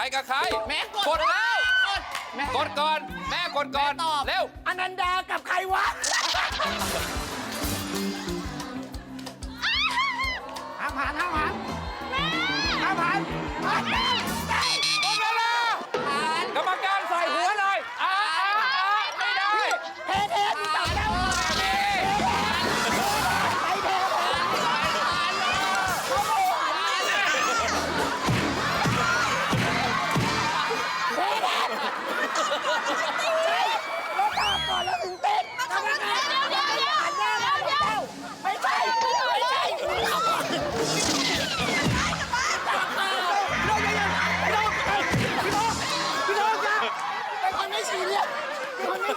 รกับใครแม่กดกดแล้วแม่กดก่อน แม่กดก่อนแม่ตอบ เร็ว อนันดากับใครวะ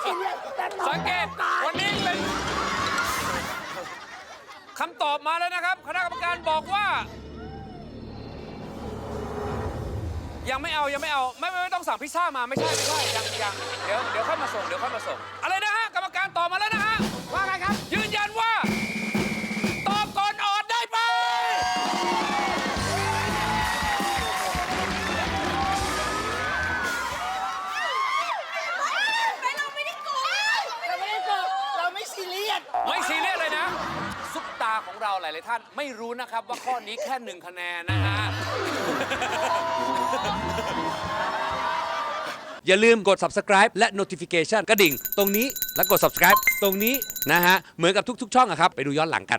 สแต่ตอบสังเกตวันนี้เป็นคำตอบมาแล้วนะครับ คณะกรรมการบอกว่า ยังไม่เอายังไม่เอา ไม่ไม่ไม่ต้องสั่งพิซซ่ามาไม่ใช่ไม่ใช่ยังยังเดี๋ยวเดี๋ยวค่อยมาส่งเดี๋ยวค่อยมาส่งอะไร ยสไม่ซีเรียสเลยนะ ซุปตาของเราหลายๆท่านไม่รู้นะครับว่าข้อนี้แค่หนึ่งคะแนนนะฮะ อย่าลืมกด subscribe และ notification กระดิ่ง ตรงนี้แล้วกด subscribe ตรงนี้นะฮะ เหมือนกับทุก ๆ ช่องอะครับ ไปดูย้อนหลังกัน